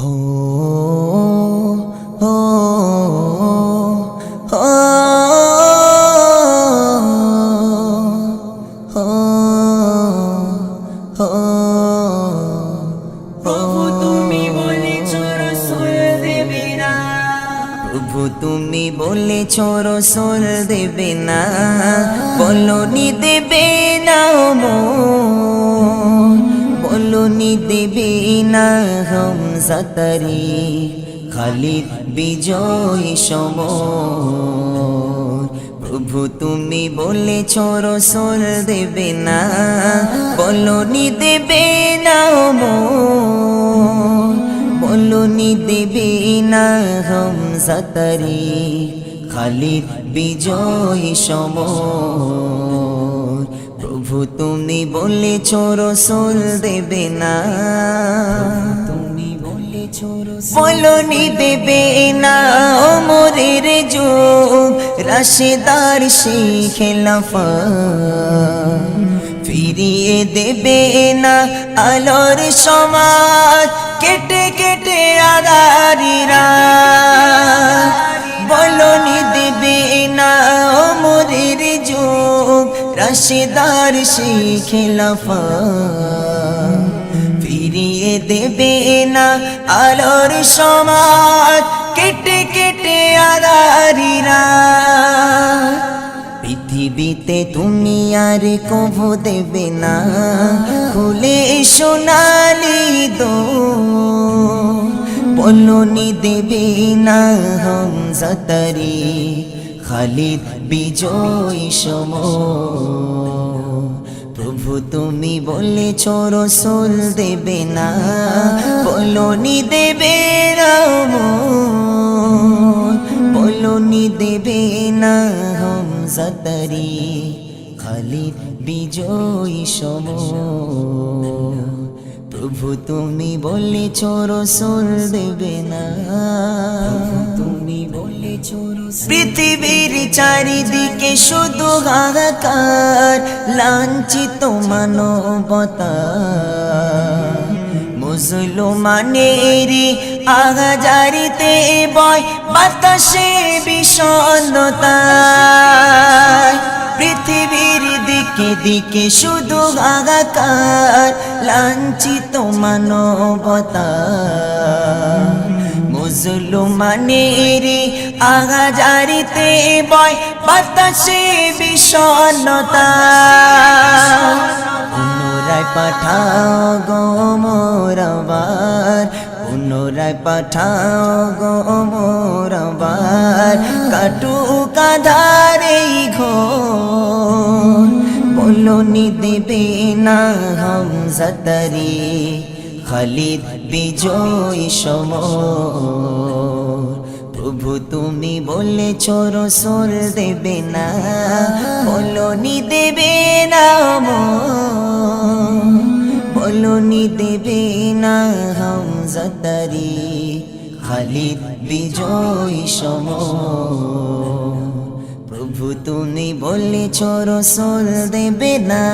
প্রভু তুমি তুমি বলেছ রসুল দেবে না। বলনি দেবে না বলনি দেবে না হামজাতারি খালিদ বিজয় সম প্রভু তুমি বলেছ রসুল দেবে না, বলনি দেবে না বলনি দেবে না হামজাতারি খালিদ বিজয় সম প্রভু তুমি বলেছ রসুল দেবে না। তুমি বলেছ বলনি দেবে না। ওমরের যুগ। রাশেদার সেই খেলাফা ফিরিয়ে দেবে না। আলোর সমাজ কেটে কেটে আদারিরা সেই খেলাফা ফিরিয়ে দেবে না আলোর সমাজ। কেটে কেটে আদারিরা। পৃথিবীতে তুমি আর কভু দেবে না। খুলে সোনালি দো। বলনি দেবে না হামজাতারি খালিদ বিজয় সম। প্রভু তুমি বলেছ, রসুল দেবে না, বলনি দেবে রাম। বলনি দেবে না হম হামজাতারি খালিদ বিজয় সম। প্রভু তুমি বলেছ, রসুল দেবে না। তুমি বলেছ পৃথিবীর চারিদিকে শুধু হাহাকার, লাঞ্ছিত মানবতা মুসলমানের আগাজারিতে বয় বাতাসে বিষণ্ণতা পৃথিবীর দিকে দিকে শুধু হাহাকার, লাঞ্ছিত মানবতা মুসলমানের আগাজারিতে বয় বাতাসে পুনরায় পাঠাও গো মোরবার পুনরায় পাঠাও গো মোরবার কাটু কাধারে ঘোর, বলনি দেবে না হম হামজাতারি খালিদ বিজয় সম প্রভু তুমি বলেছ, রসুল দেবে না, বলনি দেবে না বলনি দেবে না হামজাতারি খালিদ বিজয় সম প্রভু তুমি বলেছ, রসুল দেবে না।